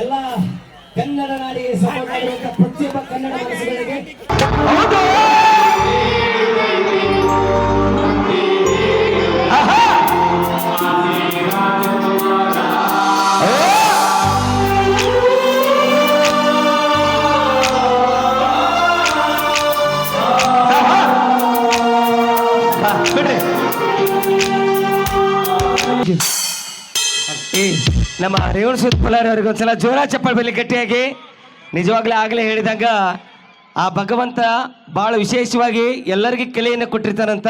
ಎಲ್ಲ ಕನ್ನಡ ನಾಡಿಗೆ ಸಪೋರ್ಟ್ ಮಾಡಿರುವಂತ ಪ್ರತಿಯೊಬ್ಬ ಕನ್ನಡ ಮನಸ್ಸುಗಳಿಗೆ. ನಮ್ಮ ರೇವಣ ಸುತ್ ಪಲಾರಿ ಅವ್ರಿಗೆ ಒಂದ್ಸಲ ಜೋರ ಚಪ್ಪಲ್ ಬೆಲೆ ಗಟ್ಟಿಯಾಗಿ. ನಿಜವಾಗ್ಲೇ ಆಗಲೇ ಹೇಳಿದಾಗ ಆ ಭಗವಂತ ಭಾಳ ವಿಶೇಷವಾಗಿ ಎಲ್ಲರಿಗೂ ಕಲೆಯನ್ನು ಕೊಟ್ಟಿರ್ತಾನಂತ.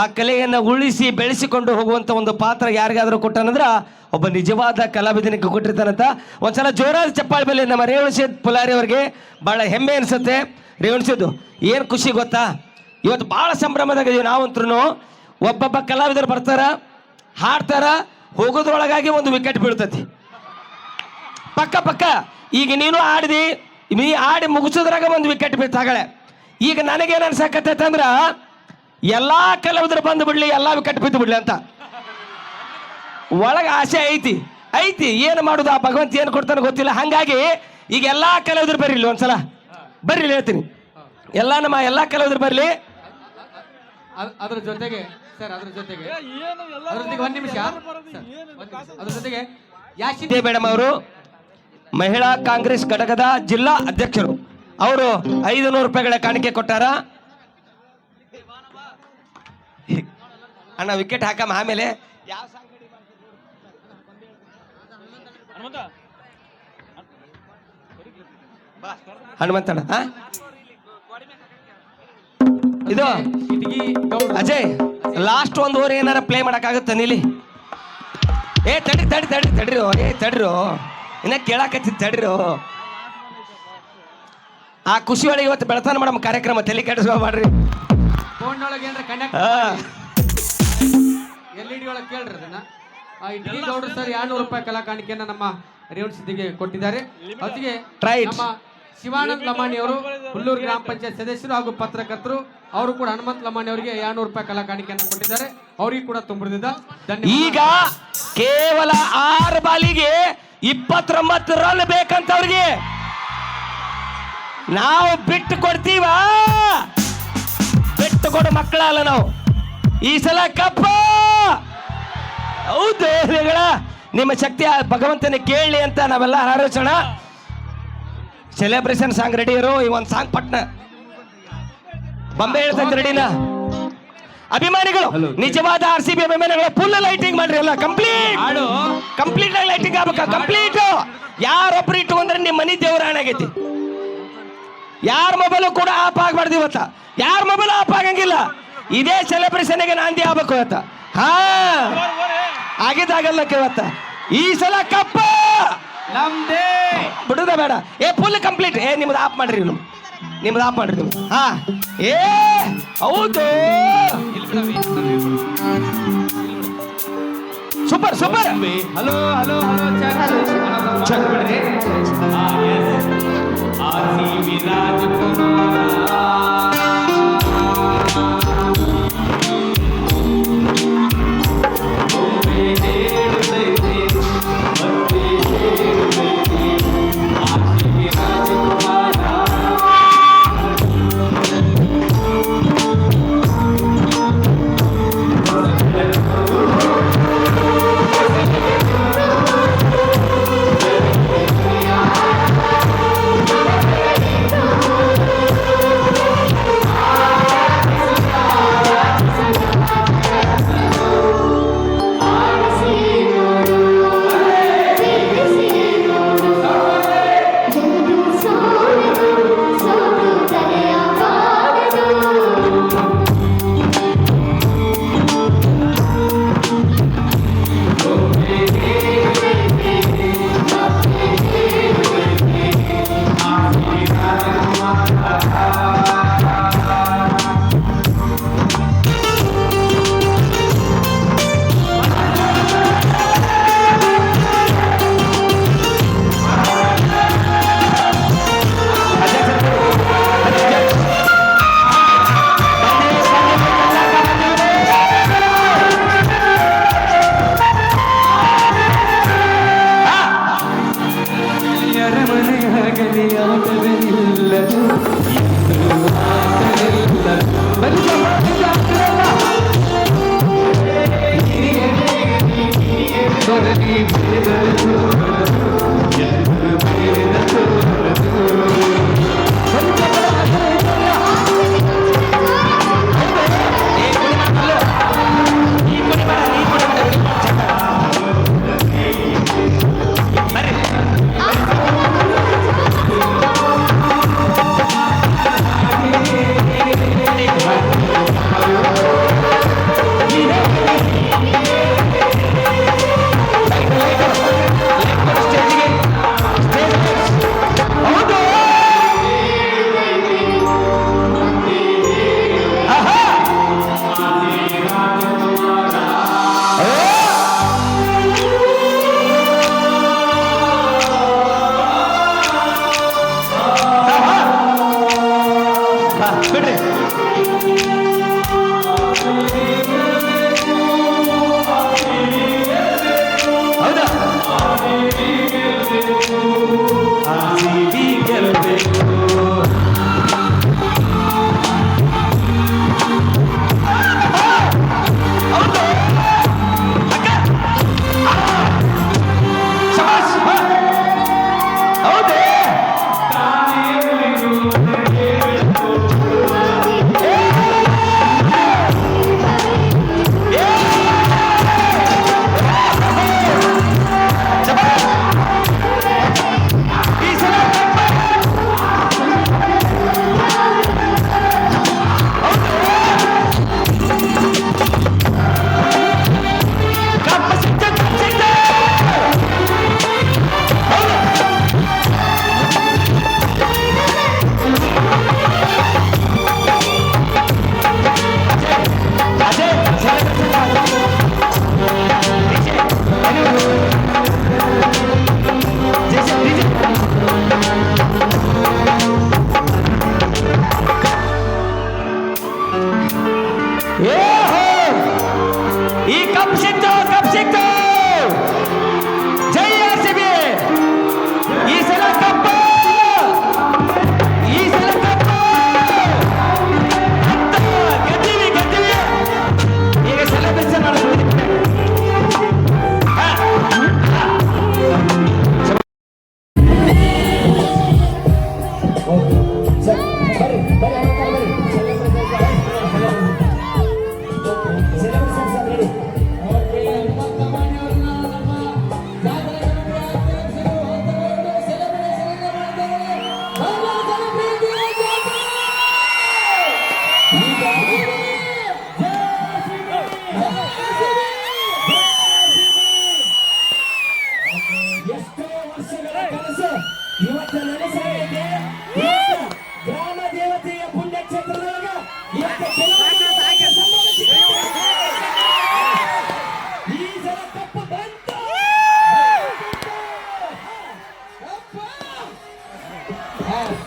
ಆ ಕಲೆಯನ್ನು ಉಳಿಸಿ ಬೆಳೆಸಿಕೊಂಡು ಹೋಗುವಂಥ ಒಂದು ಪಾತ್ರ ಯಾರಿಗಾದರೂ ಕೊಟ್ಟಾನಂದ್ರೆ ಒಬ್ಬ ನಿಜವಾದ ಕಲಾವಿದನಿಗೆ ಕೊಟ್ಟಿರ್ತಾನಂತ. ಒಂದ್ಸಲ ಜೋರಾದ ಚಪ್ಪಾಳ ಬೆಲೆ ನಮ್ಮ ರೇವಣಸಿದ್ ಪುಲಾರಿ ಅವರಿಗೆ. ಭಾಳ ಹೆಮ್ಮೆ ಅನಿಸುತ್ತೆ. ರೇವಣಸಿದ್ದು ಏನು ಖುಷಿ ಗೊತ್ತಾ? ಇವತ್ತು ಭಾಳ ಸಂಭ್ರಮದಾಗ ಇದೀವಿ ನಾವಂತ್ರು ಒಬ್ಬೊಬ್ಬ ಕಲಾವಿದರು ಬರ್ತಾರ, ಹಾಡ್ತಾರ ಹೋಗೋದ್ರೊಳಗಾಗಿ ಒಂದು ವಿಕೆಟ್ ಬೀಳ್ತತಿ. ಪಕ್ಕ ಪಕ್ಕ, ಈಗ ನೀನು ಆಡಿದಿ, ನೀ ಆಡಿ ಮುಗಿಸೋದ್ರಾಗ ಒಂದು ವಿಕೆಟ್ ಬೀಳ್ತಾಗಳೆ ಈಗ ನನಗೇನು ಅನ್ಸಕತ್ತೈತೆ ಅಂದ್ರೆ, ಎಲ್ಲ ಕಲಾವಿದ್ರು ಬಂದು ಬಿಡ್ಲಿ, ಎಲ್ಲಾ ವಿಕೆಟ್ ಬಿದ್ದು ಬಿಡ್ಲಿ ಅಂತ. ಒಳಗೆ ಆಸೆ ಐತಿ. ಐತಿ, ಏನು ಮಾಡೋದು, ಆ ಭಗವಂತ ಏನು ಕೊಡ್ತಾನೆ ಗೊತ್ತಿಲ್ಲ. ಹಂಗಾಗಿ ಈಗ ಎಲ್ಲಾ ಕಲಾವಿದ್ರು ಬರೀಲಿ ಒಂದ್ಸಲ. ಬರ್ರಿ, ಹೇಳ್ತೀನಿ. ಎಲ್ಲ ನಮ್ಮ ಎಲ್ಲಾ ಕಲಾವಿದ್ರು ಬರಲಿ. ಅದ್- ಅದ್ರ ಜೊತೆಗೆ ಸರ್ ಅದ್ರ ಜೊತೆಗೆ. ಅದ್ರ ಜೊತೆಗೆ ಒಂದ್ ನಿಮಿಷ. ಅದ್ರ ಜೊತೆಗೆ ಮೇಡಮ್ ಅವರು ಮಹಿಳಾ ಕಾಂಗ್ರೆಸ್ ಘಟಕದ ಜಿಲ್ಲಾ ಅಧ್ಯಕ್ಷರು. ಅವರು ಐದು ನೂರು ರೂಪಾಯಿಗಳ ಕಾಣಿಕೆ ಕೊಟ್ಟಾರ. ಅಣ್ಣ ವಿಕೆಟ್ ಹಾಕಮ್ಮ ಆಮೇಲೆ. ಹನುಮಂತಣ್ಣ? ಇದು. ಅಜಯ್ ಲಾಸ್ಟ್ ಒಂದು ಓವರ್ ಏನಾರ ಪ್ಲೇ ಮಾಡೋಕ್ಕಾಗುತ್ತೆ ನೀಲಿ? ಏ ತಡ್ರಿ ತಡ್ರಿ ತಡ್ರಿ ತಡ್ರಿ ಏ ತಡ್ರಿ ಇನ್ನ ಕೇಳಾಕತ್ತಿದ್ ತಡ್ರಿ ಆ ಖುಷಿ ಒಳಗೆ ಇವತ್ತು ಬೆಳತಾನ ಮೇಡಮ್ ಕಾರ್ಯಕ್ರಮ ತಲೆ ಕೆಡಿಸ್ಕೊಬೇಡ್ರಿ ಮಾಡ್ರಿ ಒಳಗೆ ಕನೆಕ್ಟ್ ಆ, ಎಲ್ ಇ ಡಿ ಒಳಗೆ ಕೇಳ್ರಿ ಅದನ್ನ. ಗೌಡ್ರು ಸರ್ ಎರಡ್ನೂರು ರೂಪಾಯಿ ಕಲಾ ಕಾಣಿಕೆಯನ್ನ ನಮ್ಮ ರೇವಣ ಸಿದ್ದಿಗೆ ಕೊಟ್ಟಿದ್ದಾರೆ ಅದಕ್ಕೆ ನಮ್ಮ ಶಿವಾನಂದ್ ಲಮಾಣಿ ಅವರು ಹುಲ್ಲೂರು ಗ್ರಾಮ ಪಂಚಾಯತ್ ಸದಸ್ಯರು ಹಾಗೂ ಪತ್ರಕರ್ತರು ಅವರು ಕೂಡ ಹನುಮಂತ ಲಮಾಣಿ ಅವರಿಗೆ ಎರಡ್ನೂರು ರೂಪಾಯಿ ಕಲಾ ಕಾಣಿಕೆಯನ್ನು ಕೊಟ್ಟಿದ್ದಾರೆ. ಅವರಿಗೆ ಕೂಡ ತುಂಬಿದ ಈಗ ಕೇವಲ ಆರು ಬಾಲಿಗೆ ಇಪ್ಪತ್ತೊಂಬತ್ತು ರನ್ ಬೇಕಂತ ಅವ್ರಿಗೆ ನಾವು ಬಿಟ್ಟು ಕೊಡ್ತೀವ? ಬಿಟ್ಟು ಕೊಡು ಮಕ್ಕಳಲ್ಲ ನಾವು. ಈ ಸಲ ಕಪ್ಪ! ಹೌದು ನಿಮ್ಮ ಶಕ್ತಿ ಆ ಭಗವಂತನ ಕೇಳಲಿ ಅಂತ ನಾವೆಲ್ಲ ಹಾರೈಸೋಣ ಸೆಲೆಬ್ರೇಷನ್ ಸಾಂಗ್ ರೆಡಿ ಇರೋ. ಈ ಒಂದು ಸಾಂಗ್ ಪಟ್ನ. ಬಂಬೆ ಹೇಳ್ತಂತ ರೆಡಿನ ಅಭಿಮಾನಿಗಳು ನಿಜವಾದ ಆರ್ ಸಿ ಬಿ ಅಭಿಮಾನಿಗಳು ಫುಲ್ ಲೈಟಿಂಗ್ ಮಾಡ್ರಿ ಎಲ್ಲ. ಕಂಪ್ಲೀಟ್ ಕಂಪ್ಲೀಟ್ ಆಗಿ ಲೈಟಿಂಗ್ ಆಗ್ಬೇಕ. ಕಂಪ್ಲೀಟ್ ಯಾರೊಬ್ರು ಇಟ್ಕೊಂಡ್ರೆ ನಿಮ್ಮ ಮನಿ ದೇವ್ರ ಆಗೈತಿ. ಯಾರ ಮೊಬೈಲು ಕೂಡ ಆಫ್ ಆಗ್ಬಾರ್ದು ಇವತ್ತ. ಯಾರ ಮೊಬೈಲ್ ಆಫ್ ಆಗಂಗಿಲ್ಲ. ಇದೇ ಸೆಲೆಬ್ರೇಷನ್ಗೆ ನಾಂದಿ ಆಗ್ಬೇಕು ಇವತ್ತ. ಹಾ. ಆಗಿದ್ದಾಗಲ್ಲ ಇವತ್ತ ಈ ಸಲ ಕಪ್ಪ. ನಮ್ದೇ ಬಿಡುದ ಬೇಡ ಏ ಫುಲ್ ಕಂಪ್ಲೀಟ್ ಏ ನಿಮ್ದು ಆಫ್ ಮಾಡ್ರಿ ನೀವು ನಿಮ್ದು ಆಫ್ ಮಾಡ್ರಿ ನೀವು ಹಾ ಏ ಹೌದು super super hello hello hello ಮಾಡಕತ್ತೈತಿ వేదలు ఎంత వేదలు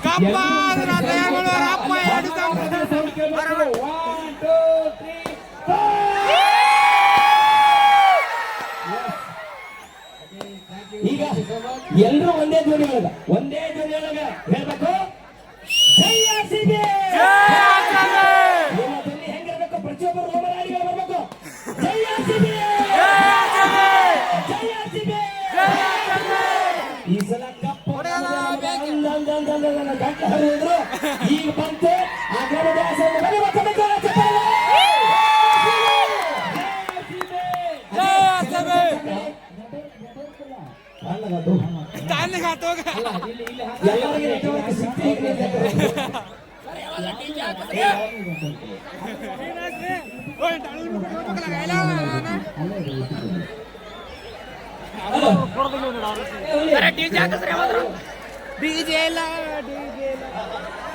Kapan rata yang luar apa ya di tangan? Barang. ಎಲ್ಲರೂ ಒಂದೇ ಧ್ವನಿ ಒಳಗ ಒಂದೇ ಧ್ವನಿ ಒಳಗ ಹೇಳ್ಬೇಕು? ಜೈ ಆರ್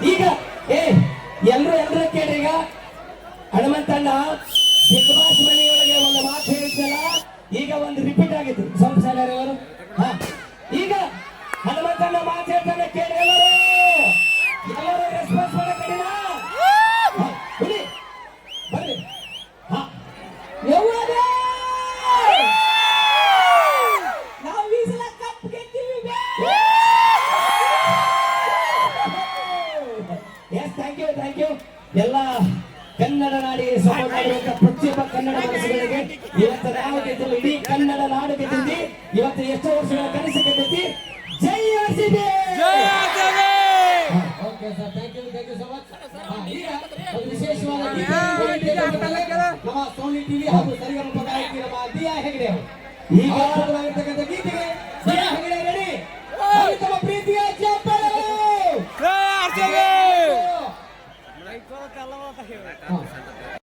ಈಗ, ಏ, ಎಲ್ರು ಎಲ್ರು ಕೇಳಿ ಈಗ. ಹನುಮಂತಣ್ಣ ಬಿಗ್ ಬಾಸ್ ಮನೆಯೊಳಗೆ ಒಂದು ಮಾತು ಹೇಳಿದ್ದಲ್ಲ ಈಗ ಒಂದು ರಿಪೀಟ್ ಆಗಿತ್ತು ಸಂಸಾರ ಈಗ ಹನುಮಂತಣ್ಣ ಮಾತು ಹೇಳ್ತಾನೆ sir sir thank you thank you so much ಒಂದು ವಿಶೇಷವಾದ ನಮ್ಮ ಸೋನಿ ಟಿವಿ ಹಾಗೂ ಸರಿಗಮ ಕಾರ್ಯಕ್ರಮ ದಿಯಾ ಹೆಗಡೆ ಅವರು ಈಗ ಗೀತೆಗೆ